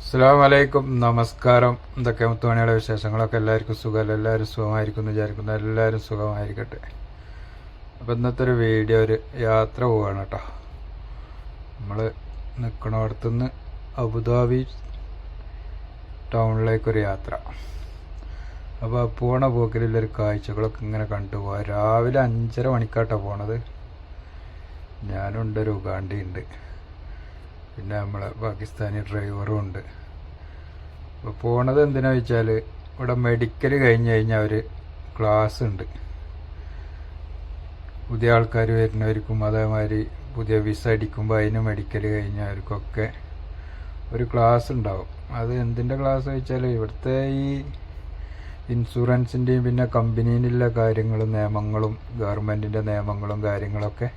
അസ്സാം വലൈക്കും നമസ്കാരം. എന്തൊക്കെ മുത്തുമണിയുടെ വിശേഷങ്ങളൊക്കെ? എല്ലാവർക്കും സുഖമല്ല? എല്ലാവരും സുഖമായിരിക്കും എന്ന് വിചാരിക്കുന്നു. എല്ലാവരും സുഖമായിരിക്കട്ടെ. അപ്പം ഇന്നത്തെ ഒരു വീഡിയോ ഒരു യാത്ര പോവാണ് കേട്ടോ നമ്മൾ നിൽക്കണോടത്തുനിന്ന് അബുദാബി ടൗണിലേക്കൊരു യാത്ര. അപ്പോൾ പോണ പോക്കിലുള്ളൊരു കാഴ്ചകളൊക്കെ ഇങ്ങനെ കണ്ടുപോകാം രാവിലെ അഞ്ചര മണിക്കാട്ടോ പോണത്. ഞാനുണ്ട് ഒരു ഉഗാണ്ടിയുണ്ട്. പിന്നെ നമ്മളെ പാകിസ്ഥാനി ഡ്രൈവറും ഉണ്ട്. അപ്പോൾ പോണത് എന്തിനാ വെച്ചാൽ ഇവിടെ മെഡിക്കൽ കഴിഞ്ഞ് കഴിഞ്ഞാൽ ഒരു ക്ലാസ് ഉണ്ട്. പുതിയ ആൾക്കാർ വരുന്നവർക്കും അതേമാതിരി പുതിയ വിസ അടിക്കുമ്പോൾ അതിന് മെഡിക്കൽ കഴിഞ്ഞവർക്കൊക്കെ ഒരു ക്ലാസ് ഉണ്ടാവും. അത് എന്തിന്റെ ക്ലാസ് വെച്ചാൽ ഇവിടുത്തെ ഈ ഇൻഷുറൻസിന്റെയും പിന്നെ കമ്പനിയിലുള്ള കാര്യങ്ങളും നിയമങ്ങളും ഗവൺമെന്റിന്റെ നിയമങ്ങളും കാര്യങ്ങളൊക്കെ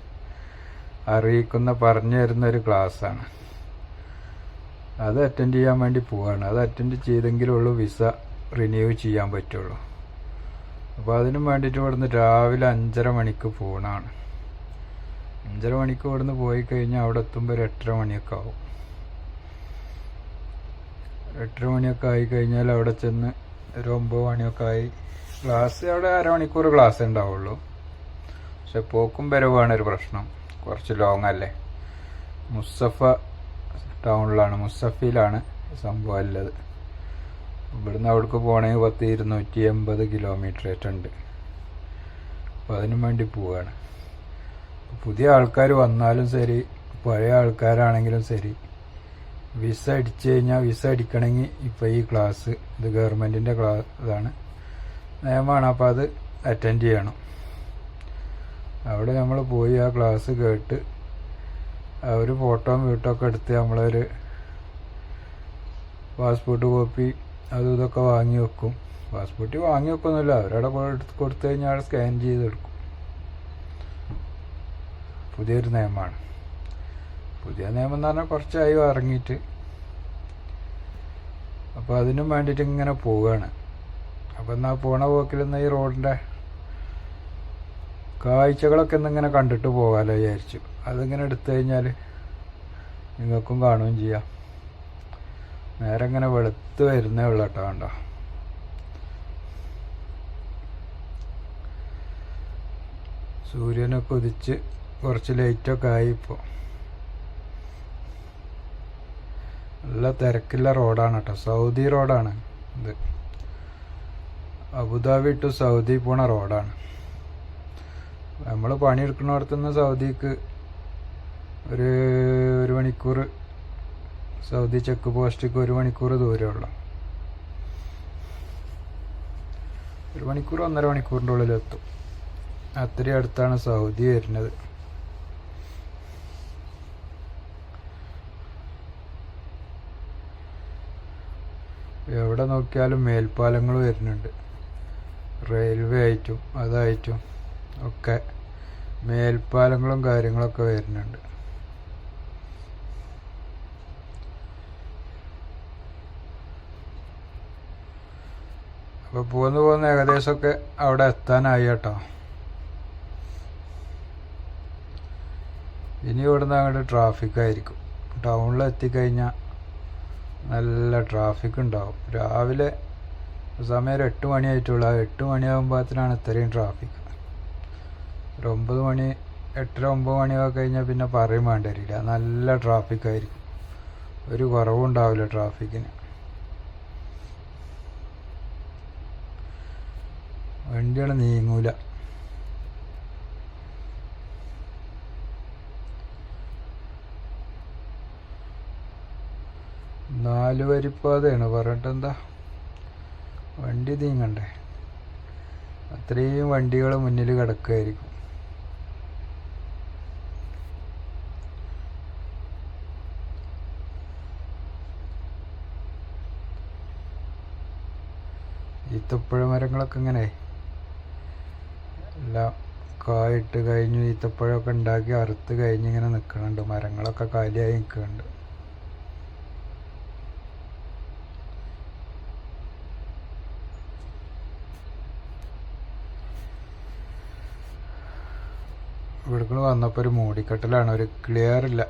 അറിയിക്കുന്ന പറഞ്ഞു തരുന്ന ഒരു ക്ലാസ്സാണ് അത് അറ്റൻഡ് ചെയ്യാൻ വേണ്ടി പോവാണ്. അത് അറ്റൻഡ് ചെയ്തെങ്കിലുള്ളൂ വിസ റിന്യൂ ചെയ്യാൻ പറ്റുള്ളൂ. അപ്പോൾ അതിനും വേണ്ടിയിട്ട് ഇവിടുന്ന് രാവിലെ അഞ്ചര മണിക്ക് പോകണമാണ് അഞ്ചര മണിക്ക് ഇവിടുന്ന് പോയി കഴിഞ്ഞാൽ അവിടെ എത്തുമ്പോൾ ഒരു എട്ടര മണിയൊക്കെ ആവും. എട്ടര മണിയൊക്കെ ആയി കഴിഞ്ഞാൽ അവിടെ ചെന്ന് ഒരു ഒമ്പത് മണിയൊക്കെ ആയി. ക്ലാസ് അവിടെ അരമണിക്കൂർ ക്ലാസ് ഉണ്ടാവുള്ളൂ. പക്ഷെ പോക്കും വരവാണ് ഒരു പ്രശ്നം. കുറച്ച് ലോങ് അല്ലേ? മുസഫ ടൗണിലാണ് മുസഫിലാണ് സംഭവം ഉള്ളത്. ഇവിടുന്ന് അവിടേക്ക് പോകണമെങ്കിൽ പത്ത് ഇരുന്നൂറ്റി എൺപത് കിലോമീറ്റർ ആയിട്ടുണ്ട്. അപ്പോൾ അതിനു വേണ്ടി പോവുകയാണ് പുതിയ ആൾക്കാർ വന്നാലും ശരി പഴയ ആൾക്കാരാണെങ്കിലും ശരി വിസ അടിച്ചു കഴിഞ്ഞാൽ വിസ അടിക്കണമെങ്കിൽ ഇപ്പോൾ ഈ ക്ലാസ് ഇത് ഗവൺമെന്റിന്റെ ക്ലാസ് ഇതാണ്. നിയമമാണ് അപ്പോൾ അത് അറ്റൻഡ് ചെയ്യണം. അവിടെ നമ്മൾ പോയി ആ ക്ലാസ് കേട്ട് അവർ ഫോട്ടോ വീട്ടോ ഒക്കെ എടുത്ത് നമ്മളൊരു പാസ്പോർട്ട് കോപ്പി അതും ഇതൊക്കെ വാങ്ങി വെക്കും. പാസ്പോർട്ട് വാങ്ങി വെക്കൊന്നുമില്ല. അവരവിടെ എടുത്ത് കൊടുത്തു കഴിഞ്ഞാൽ അവിടെ സ്കാൻ ചെയ്തെടുക്കും. പുതിയൊരു നിയമമാണ്. പുതിയ നിയമം എന്ന് പറഞ്ഞാൽ കുറച്ചായി ഇറങ്ങിയിട്ട്. അപ്പോൾ അതിനും വേണ്ടിയിട്ട് ഇങ്ങനെ പോവുകയാണ് അപ്പോൾ എന്നാൽ പോണ പോക്കിൽ ഈ റോഡിന്റെ കാഴ്ചകളൊക്കെ ഇന്നിങ്ങനെ കണ്ടിട്ട് പോകാമല്ലോ വിചാരിച്ചു. അതിങ്ങനെ എടുത്തു കഴിഞ്ഞാൽ നിങ്ങൾക്കും കാണുകയും ചെയ്യാം. നേരെ ഇങ്ങനെ വെളുത്ത് വരുന്നേ ഉള്ളൂ കേട്ടോ കണ്ടോ. സൂര്യനെ ഉദിച്ച് കുറച്ച് ലൈറ്റൊക്കെ ആയി ഇപ്പോൾ നല്ല തിരക്കില്ല റോഡാണ് കേട്ടോ. സൗദി റോഡാണ് ഇത്. അബുദാബി ടു സൗദി പോണ റോഡാണ്. നമ്മൾ പണിയെടുക്കുന്നിടത്തുനിന്ന് സൗദിക്ക് ഒരു ഒരു മണിക്കൂർ സൗദി ചെക്ക് പോസ്റ്റിക്ക് ഒരു മണിക്കൂർ ദൂരമുള്ള ഒരു മണിക്കൂർ ഒന്നര മണിക്കൂറിന്റെ ഉള്ളിലെത്തും. അത്രയും അടുത്താണ് സൗദി വരുന്നത്. എവിടെ നോക്കിയാലും മേൽപ്പാലങ്ങൾ വരുന്നുണ്ട്. റെയിൽവേ ആയിട്ടും അതായിട്ടും. ഒക്കെ മേൽപ്പാലങ്ങളും കാര്യങ്ങളൊക്കെ വരുന്നുണ്ട്. അപ്പോൾ പോന്ന് പോകുന്ന ഏകദേശമൊക്കെ അവിടെ എത്താനായി കേട്ടോ. ഇനി ഇവിടുന്ന് അങ്ങോട്ട് ട്രാഫിക് ആയിരിക്കും. ടൗണിൽ എത്തിക്കഴിഞ്ഞാൽ നല്ല ട്രാഫിക് ഉണ്ടാവും. രാവിലെ സമയം ഒരു എട്ട് മണിയായിട്ടുള്ളൂ എട്ട് മണിയാകുമ്പോഴത്തേനാണ് ഇത്രയും ട്രാഫിക് ഒരു ഒമ്പത് മണി എട്ടര ഒമ്പത് മണിയൊക്കെ കഴിഞ്ഞാൽ പിന്നെ പറയും വേണ്ട വരില്ല. നല്ല ട്രാഫിക് ആയിരിക്കും. ഒരു കുറവും ഉണ്ടാവില്ല ട്രാഫിക്കിന് വണ്ടികൾ നീങ്ങൂല. നാല് വരിപ്പാതയാണ്. പറഞ്ഞിട്ട് എന്താ? വണ്ടി നീങ്ങണ്ടേ? അത്രയും വണ്ടികൾ മുന്നിൽ കിടക്കുമായിരിക്കും ഈത്തപ്പഴ മരങ്ങളൊക്കെ ഇങ്ങനെ. എല്ലാം കായിട്ട് കഴിഞ്ഞു ഈത്തപ്പഴമൊക്കെ ഉണ്ടാക്കി അറുത്ത് കഴിഞ്ഞ് ഇങ്ങനെ നിൽക്കുന്നുണ്ട് മരങ്ങളൊക്കെ കാലിയായി നിൽക്കുന്നുണ്ട് ഇവിടുന്ന് വന്നപ്പോൾ ഒരു മൂടിക്കെട്ടലാണ്. ഒരു ക്ലിയർ ഇല്ല.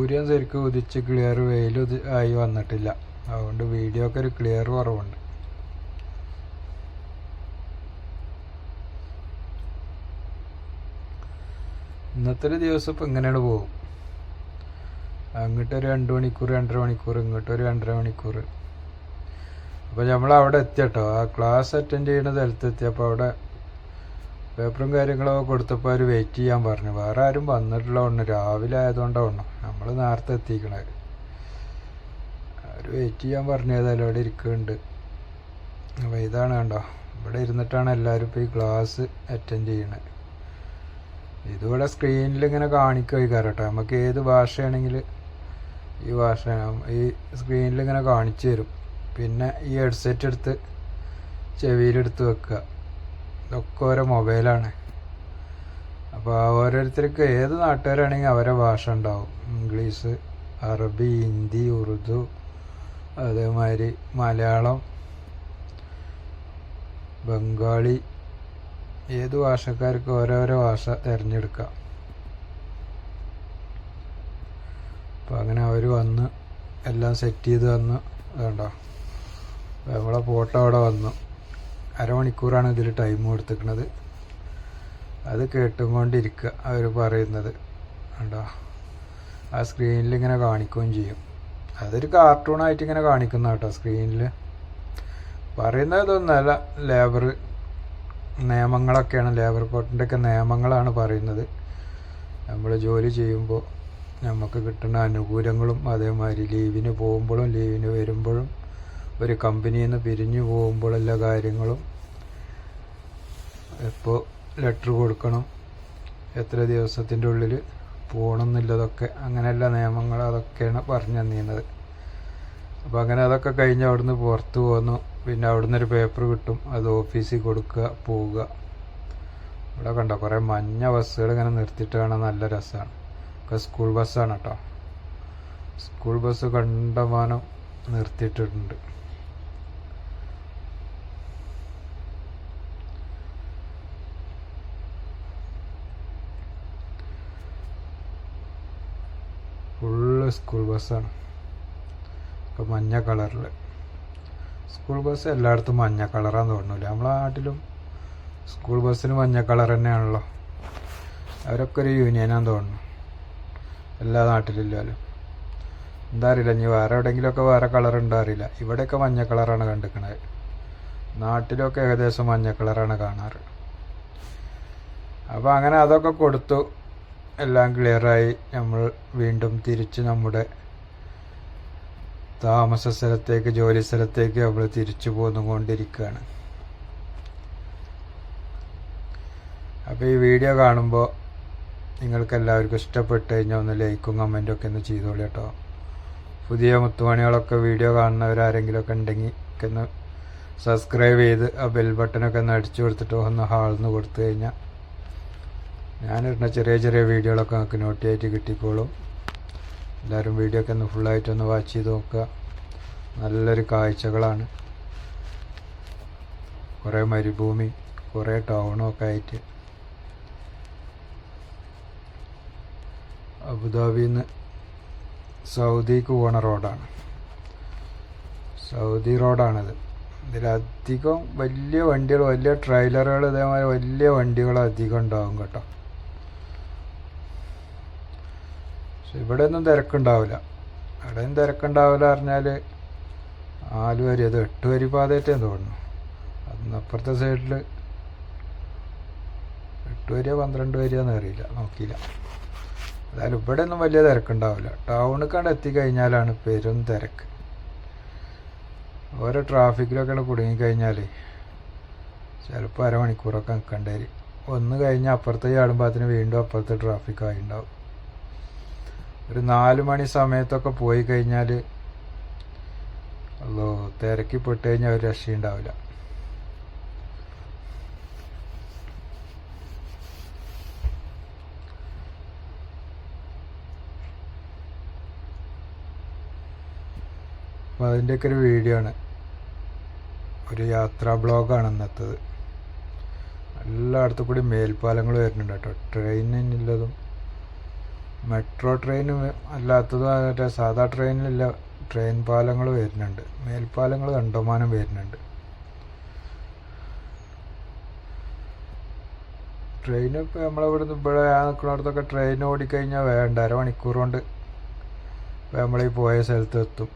സൂര്യൻ ശരിക്കും ഉദിച്ച് ക്ലിയർ വെയിൽ ആയി വന്നിട്ടില്ല. അതുകൊണ്ട് വീഡിയോ ഒക്കെ ഒരു ക്ലിയർ കുറവുണ്ട്. ഇന്നത്തെ ഒരു ദിവസം ഇപ്പം ഇങ്ങനെയാണ് പോകും. അങ്ങോട്ട് ഒരു രണ്ട് മണിക്കൂർ രണ്ടര മണിക്കൂർ ഇങ്ങോട്ട് ഒരു രണ്ടര മണിക്കൂർ. അപ്പോൾ നമ്മൾ അവിടെ എത്തിയട്ടോ ആ ക്ലാസ് അറ്റൻഡ് ചെയ്യുന്ന സ്ഥലത്ത് എത്തിയപ്പോൾ അവിടെ പേപ്പറും കാര്യങ്ങളൊക്കെ കൊടുത്തപ്പോൾ അവർ വെയിറ്റ് ചെയ്യാൻ പറഞ്ഞു. വേറെ ആരും വന്നിട്ടില്ല ഒന്ന് രാവിലെ ആയതുകൊണ്ടാണ് നമ്മൾ നേരത്തെ എത്തിക്കണത് അവർ വെയിറ്റ് ചെയ്യാൻ പറഞ്ഞു. ഏതായാലും അവിടെ ഇരിക്കുന്നുണ്ട്. അപ്പോൾ ഇതാണ് കണ്ടോ. ഇവിടെ ഇരുന്നിട്ടാണ് എല്ലാവരും ഇപ്പോൾ ഈ ക്ലാസ് അറ്റൻഡ് ചെയ്യണത് ഇതിവിടെ സ്ക്രീനിൽ ഇങ്ങനെ കാണിക്കുക കേട്ടോ. നമുക്ക് ഏത് ഭാഷയാണെങ്കിൽ ഈ ഭാഷ ഈ സ്ക്രീനിൽ ഇങ്ങനെ കാണിച്ചു തരും. പിന്നെ ഈ ഹെഡ്സെറ്റ് എടുത്ത് ചെവിയിലെടുത്ത് വെക്കുക. ഇതൊക്കെ ഓരോ മൊബൈലാണ്. അപ്പോൾ ഓരോരുത്തർക്ക് ഏത് നാട്ടുകാരാണെങ്കിൽ അവരെ ഭാഷ ഉണ്ടാവും. ഇംഗ്ലീഷ് അറബി ഹിന്ദി ഉറുദു അതേമാതിരി മലയാളം ബംഗാളി ഏത് ഭാഷക്കാർക്ക് ഓരോരോ ഭാഷ തിരഞ്ഞെടുക്കാം. അപ്പോൾ അങ്ങനെ അവർ വന്ന് എല്ലാം സെറ്റ് ചെയ്ത് വന്ന് വേണ്ട. നമ്മളെ ഫോട്ടോ അവിടെ വന്നു. അരമണിക്കൂറാണ് ഇതിൽ ടൈം കൊടുത്തിരിക്കുന്നത്. അത് കേട്ടുകൊണ്ടിരിക്കുക അവർ പറയുന്നത്. കണ്ടോ? ആ സ്ക്രീനിൽ ഇങ്ങനെ കാണിക്കുകയും ചെയ്യും. അതൊരു കാർട്ടൂണായിട്ട് ഇങ്ങനെ കാണിക്കുന്ന കേട്ടോ സ്ക്രീനിൽ പറയുന്നത് ഇതൊന്നുമല്ല ലേബർ നിയമങ്ങളൊക്കെയാണ്. ലേബർ കോട്ടിന്റെ ഒക്കെ നിയമങ്ങളാണ് പറയുന്നത്. നമ്മൾ ജോലി ചെയ്യുമ്പോൾ നമുക്ക് കിട്ടുന്ന അനുകൂലങ്ങളും അതേമാതിരി ലീവിന് പോകുമ്പോഴും ലീവിന് വരുമ്പോഴും ഒരു കമ്പനിയിൽ നിന്ന് പിരിഞ്ഞു പോകുമ്പോൾ എല്ലാ കാര്യങ്ങളും എപ്പോൾ ലെറ്റർ കൊടുക്കണം എത്ര ദിവസത്തിന്റെ ഉള്ളിൽ പോകണം എന്നുള്ളതൊക്കെ അങ്ങനെയുള്ള നിയമങ്ങൾ അതൊക്കെയാണ് പറഞ്ഞു തന്നിരുന്നത്. അപ്പോൾ അങ്ങനെ അതൊക്കെ കഴിഞ്ഞ് അവിടുന്ന് പുറത്ത് പോന്നു. പിന്നെ അവിടുന്ന് ഒരു പേപ്പർ കിട്ടും. അത് ഓഫീസിൽ കൊടുക്കുക പോവുക. ഇവിടെ കണ്ടോ കുറേ മഞ്ഞ ബസ്സുകൾ ഇങ്ങനെ നിർത്തിയിട്ട് കാണാൻ നല്ല രസമാണ്. ഒക്കെ സ്കൂൾ ബസ്സാണ് കേട്ടോ. സ്കൂൾ ബസ് കണ്ടമാനം നിർത്തിയിട്ടുണ്ട്. ഫുള്ള് സ്കൂൾ ബസ്സാണ്. ഒക്കെ മഞ്ഞ കളറിൽ സ്കൂൾ ബസ് എല്ലായിടത്തും മഞ്ഞ കളറാന്ന് തോന്നുന്നില്ല. നമ്മളെ നാട്ടിലും സ്കൂൾ ബസ്സിന് മഞ്ഞ കളർ തന്നെയാണല്ലോ. അവരൊക്കെ ഒരു യൂണിയനാന്ന് തോന്നുന്നു. എല്ലാ നാട്ടിലില്ലാലും. എന്താ അറിയില്ല ഇനി വേറെ എവിടെയെങ്കിലുമൊക്കെ വേറെ കളർ ഉണ്ടോ അറിയില്ല. ഇവിടെയൊക്കെ മഞ്ഞ കളറാണ് കണ്ടിരിക്കണത്. നാട്ടിലൊക്കെ ഏകദേശം മഞ്ഞ കളറാണ് കാണാറ്. അപ്പോൾ അങ്ങനെ അതൊക്കെ കൊടുത്തു. എല്ലാം ക്ലിയറായി നമ്മൾ വീണ്ടും തിരിച്ച് നമ്മുടെ താമസ സ്ഥലത്തേക്ക് ജോലി സ്ഥലത്തേക്ക് നമ്മൾ തിരിച്ചു പോന്നുകൊണ്ടിരിക്കുകയാണ്. അപ്പോൾ ഈ വീഡിയോ കാണുമ്പോൾ നിങ്ങൾക്ക് എല്ലാവർക്കും ഇഷ്ടപ്പെട്ട് കഴിഞ്ഞാൽ ഒന്ന് ലൈക്കും കമന്റും ഒക്കെ ഒന്ന് ചെയ്തോളൂ കേട്ടോ. പുതിയ മുത്തുമണികളൊക്കെ വീഡിയോ കാണുന്നവരാരെങ്കിലുമൊക്കെ ഉണ്ടെങ്കിൽ ഒക്കെ ഒന്ന് സബ്സ്ക്രൈബ് ചെയ്ത് ആ ബെൽ ബട്ടനൊക്കെ ഒന്ന് അടിച്ചു കൊടുത്തിട്ട് ഒന്ന് ഹാളിൽ നിന്ന് കൊടുത്തു കഴിഞ്ഞാൽ ഞാനിടുന്ന ചെറിയ ചെറിയ വീഡിയോകളൊക്കെ നമുക്ക് നോട്ടിയായിട്ട് കിട്ടിക്കോളും. എല്ലാവരും വീഡിയോ ഒക്കെ ഒന്ന് ഫുള്ളായിട്ടൊന്ന് വാച്ച് ചെയ്ത് നോക്കുക. നല്ലൊരു കാഴ്ചകളാണ്. കുറേ മരുഭൂമി കുറേ ടൗണും ഒക്കെ ആയിട്ട്. അബുദാബിയിൽ നിന്ന് സൗദിക്ക് പോണ റോഡാണ് സൗദി റോഡാണിത് ഇതിലധികം വലിയ വണ്ടികൾ വലിയ ട്രെയിലറുകൾ ഇതേമാതിരി വലിയ വണ്ടികൾ അധികം ഉണ്ടാവും കേട്ടോ. പക്ഷെ ഇവിടെ ഒന്നും തിരക്കുണ്ടാവില്ല. ഇവിടെയും തിരക്കുണ്ടാവില്ല പറഞ്ഞാൽ നാല് വരി അത് എട്ട് വരി പാതയായിട്ടേ തോന്നുന്നു. അന്ന് അതിനപ്പുറത്തെ സൈഡിൽ എട്ട് വരിയോ പന്ത്രണ്ട് വരിയോന്ന് അറിയില്ല നോക്കിയില്ല. അതായത് ഇവിടെ ഒന്നും വലിയ തിരക്കുണ്ടാവില്ല. കണ്ട് എത്തിക്കഴിഞ്ഞാലാണ് പെരും തിരക്ക്. ഓരോ ട്രാഫിക്കിലൊക്കെ കുടുങ്ങിക്കഴിഞ്ഞാൽ ചിലപ്പോൾ അരമണിക്കൂറൊക്കെ നിൽക്കേണ്ടി വരും. ഒന്ന് കഴിഞ്ഞാൽ അപ്പുറത്തെ ഭാഗത്തിന് വീണ്ടും അപ്പുറത്തെ ട്രാഫിക്കായി ഉണ്ടാവും. ഒരു നാല് മണി സമയത്തൊക്കെ പോയി കഴിഞ്ഞാൽ അല്ലോ തിരക്കി പെട്ട് കഴിഞ്ഞാൽ ഒരു രക്ഷയുണ്ടാവില്ല അപ്പോൾ അതിന്റെയൊക്കെ ഒരു വീഡിയോ ആണ്. ഒരു യാത്രാ ബ്ലോഗാണ് ഇന്നത്തത് എല്ലായിടത്തും കൂടി മേൽപ്പാലങ്ങൾ വരുന്നുണ്ട് കേട്ടോ. ട്രെയിനിനുള്ളതും മെട്രോ ട്രെയിൻ അല്ലാത്തതും മറ്റേ സാധാ ട്രെയിനിലില്ല. ട്രെയിൻ പാലങ്ങൾ വരുന്നുണ്ട്. മേൽപ്പാലങ്ങൾ കണ്ടമാനം വരുന്നുണ്ട്. ട്രെയിൻ ഇപ്പോൾ നമ്മളിവിടുന്ന് ഇവിടെ നിൽക്കുന്നിടത്തൊക്കെ ട്രെയിൻ ഓടിക്കഴിഞ്ഞാൽ വേണ്ട അരമണിക്കൂർ കൊണ്ട് നമ്മൾ ഈ പോയ സ്ഥലത്ത് എത്തും.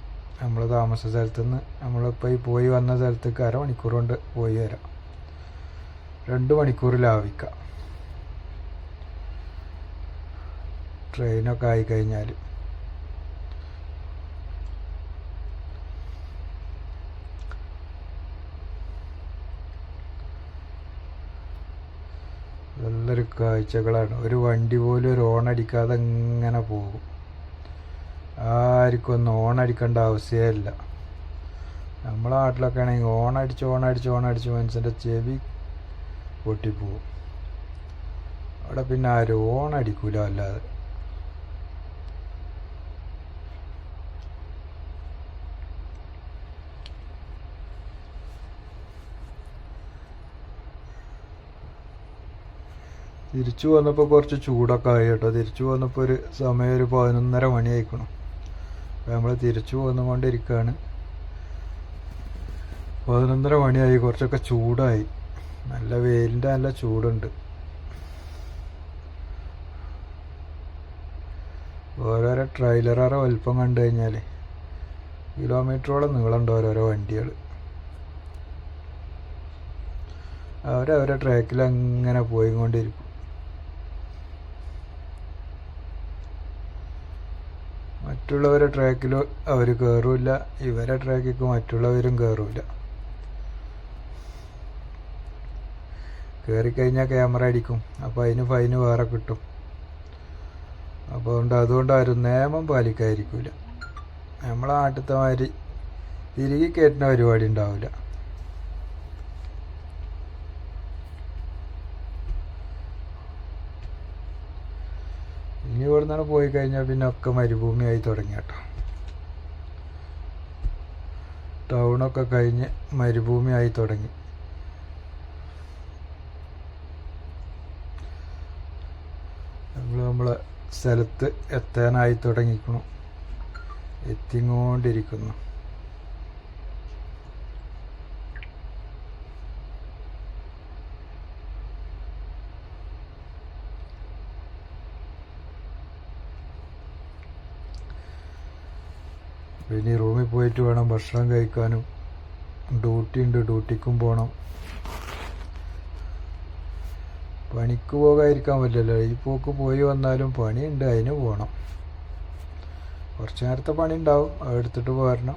നമ്മൾ താമസ സ്ഥലത്ത് നിന്ന് നമ്മളിപ്പോൾ ഈ പോയി വന്ന സ്ഥലത്തേക്ക് അരമണിക്കൂർ കൊണ്ട് പോയി വരാം. രണ്ട് മണിക്കൂർ ലാഭിക്കാം ട്രെയിനൊക്കെ ആയിക്കഴിഞ്ഞാൽ നല്ലൊരു കാഴ്ചകളാണ്. ഒരു വണ്ടി പോലും ഒരു ഓൺ അടിക്കാതെ ഇങ്ങനെ പോകും. ആർക്കും ഒന്നും ഓൺ അടിക്കേണ്ട ആവശ്യമില്ല നമ്മളെ നാട്ടിലൊക്കെ ആണെങ്കിൽ അടിച്ച് ഓൺ അടിച്ച് മനുഷ്യന്റെ ചെവി പൊട്ടിപ്പോവും. അവിടെ പിന്നെ ആരും അടിക്കൂല അല്ലാതെ തിരിച്ചു വന്നപ്പോൾ കുറച്ച് ചൂടൊക്കെ ആയി കേട്ടോ. തിരിച്ചു വന്നപ്പോൾ ഒരു സമയം ഒരു പതിനൊന്നര മണി ആയിക്കണം അപ്പോൾ നമ്മൾ തിരിച്ചു വന്നുകൊണ്ടിരിക്കുകയാണ് പതിനൊന്നര മണിയായി. കുറച്ചൊക്കെ ചൂടായി. നല്ല വെയിലിന്റെ നല്ല ചൂടുണ്ട്. ഓരോരോ ട്രെയിലറോ വലിപ്പം കണ്ടു കഴിഞ്ഞാൽ കിലോമീറ്ററോളം നീളമുണ്ട് ഓരോരോ വണ്ടികൾ അവരവരെ ട്രാക്കിൽ അങ്ങനെ പോയിക്കൊണ്ടിരിക്കും. മറ്റുള്ളവരെ ട്രാക്കിൽ അവർ കയറില്ല ഇവരെ ട്രാക്കിക്ക് മറ്റുള്ളവരും കയറില്ല കയറിക്കഴിഞ്ഞാൽ ക്യാമറ അടിക്കും. അപ്പോൾ അതിന് ഫൈന് വേറെ കിട്ടും. അപ്പോൾ അതുകൊണ്ട് അതുകൊണ്ട് ആരും നിയമം പാലിക്കാതിരിക്കില്ല നമ്മളെ നാട്ടിലത്തെ മാതിരി തിരികെ കയറ്റുന്ന പരിപാടി ഉണ്ടാവില്ല ഇനി ഇവിടെ പോയി കഴിഞ്ഞാൽ പിന്നെ ഒക്കെ മരുഭൂമിയായി തുടങ്ങി കേട്ടോ. ടൗണൊക്കെ കഴിഞ്ഞ് മരുഭൂമിയായി തുടങ്ങി. നമ്മൾ നമ്മളെ സ്ഥലത്ത് എത്താനായി തുടങ്ങിക്കണം. എത്തിക്കൊണ്ടിരിക്കുന്നു ഇനി റൂമിൽ പോയിട്ട് വേണം ഭക്ഷണം കഴിക്കാനും. ഡ്യൂട്ടി ഉണ്ട് ഡ്യൂട്ടിക്കും പോകണം പണിക്ക് പോകാതിരിക്കാൻ പറ്റില്ലല്ലോ. ഈ പോക്ക് പോയി വന്നാലും പണിയുണ്ട് അതിന് പോകണം കുറച്ച് നേരത്തെ പണി ഉണ്ടാവും അത് എടുത്തിട്ട് പോരണം.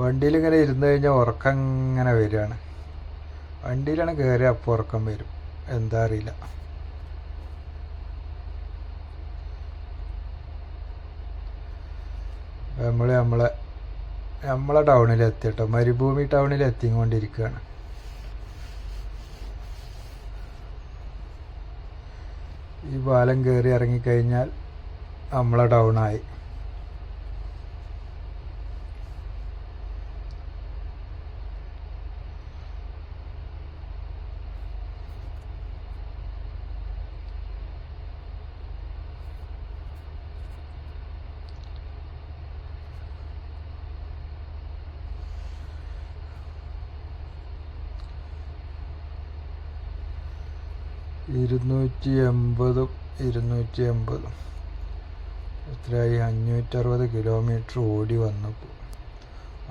വണ്ടിയിൽ ഇങ്ങനെ ഇരുന്ന് കഴിഞ്ഞാൽ ഉറക്കം ഇങ്ങനെ വരികയാണ്. വണ്ടിയിലാണ് കയറി അപ്പോൾ ഉറക്കം വരും. എന്താ അറിയില്ല. നമ്മൾ നമ്മളെ നമ്മളെ ടൗണിൽ എത്തിട്ടോ മരുഭൂമി ടൗണിൽ എത്തിക്കൊണ്ടിരിക്കുകയാണ് ഈ പാലം കയറി ഇറങ്ങിക്കഴിഞ്ഞാൽ നമ്മളെ ടൗണായി. ഇരുന്നൂറ്റി എൺപതും ഇരുന്നൂറ്റി എൺപതും എത്രയായി? അഞ്ഞൂറ്ററുപത് കിലോമീറ്റർ ഓടി വന്നപ്പോൾ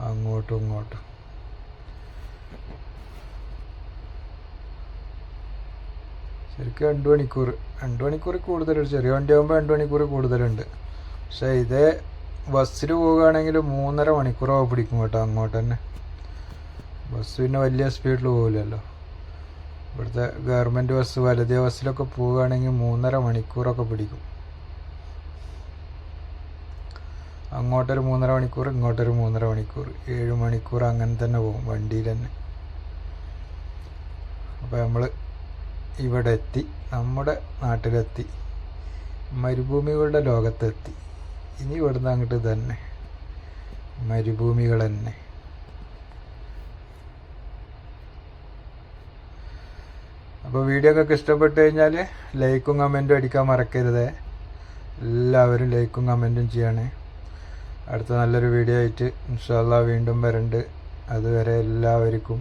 അങ്ങോട്ടും ഇങ്ങോട്ടും. ശരിക്കും രണ്ട് മണിക്കൂർ. രണ്ട് മണിക്കൂർ കൂടുതലുണ്ട് ചെറിയ വണ്ടി ആകുമ്പോൾ രണ്ട് മണിക്കൂർ കൂടുതലുണ്ട്. പക്ഷേ ഇതേ ബസ്സിൽ പോവുകയാണെങ്കിൽ മൂന്നര മണിക്കൂറാവും പിടിക്കും കേട്ടോ അങ്ങോട്ട് തന്നെ. ബസ് പിന്നെ വലിയ സ്പീഡിൽ പോകില്ലല്ലോ ഇവിടുത്തെ ഗവൺമെന്റ് ബസ് വലതേ ബസ്സിലൊക്കെ പോവുകയാണെങ്കിൽ മൂന്നര മണിക്കൂറൊക്കെ പിടിക്കും. അങ്ങോട്ടൊരു മൂന്നര മണിക്കൂർ ഇങ്ങോട്ടൊരു മൂന്നര മണിക്കൂർ ഏഴ് മണിക്കൂർ അങ്ങനെ തന്നെ പോകും വണ്ടിയിൽ തന്നെ. അപ്പോൾ നമ്മൾ ഇവിടെ എത്തി നമ്മുടെ നാട്ടിലെത്തി മരുഭൂമികളുടെ ലോകത്തെത്തി. ഇനി ഇവിടുന്ന് അങ്ങോട്ട് തന്നെ മരുഭൂമികൾ തന്നെ. അപ്പോൾ വീഡിയോ ഒക്കെ ഇഷ്ടപ്പെട്ട് കഴിഞ്ഞാൽ ലൈക്കും കമന്റും അടിക്കാൻ മറക്കരുത്. എല്ലാവരും ലൈക്കും കമന്റും ചെയ്യണേ. അടുത്ത നല്ലൊരു വീഡിയോ ആയിട്ട് ഇൻഷാല്ല വീണ്ടും വരണ്ട്. അതുവരെ എല്ലാവർക്കും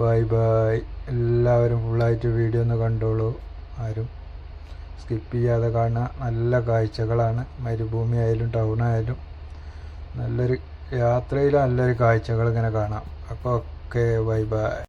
ബൈ ബൈ. എല്ലാവരും ഫുള്ളായിട്ട് വീഡിയോ ഒന്ന് കണ്ടോളൂ. ആരും സ്കിപ്പ് ചെയ്യാതെ കാണുക. നല്ല കാഴ്ചകളാണ്. മരുഭൂമി ആയാലും ടൗൺ ആയാലും. നല്ലൊരു യാത്രയിൽ നല്ലൊരു കാഴ്ചകൾ ഇങ്ങനെ കാണാം. അപ്പോൾ ഓക്കെ ബൈ ബൈ.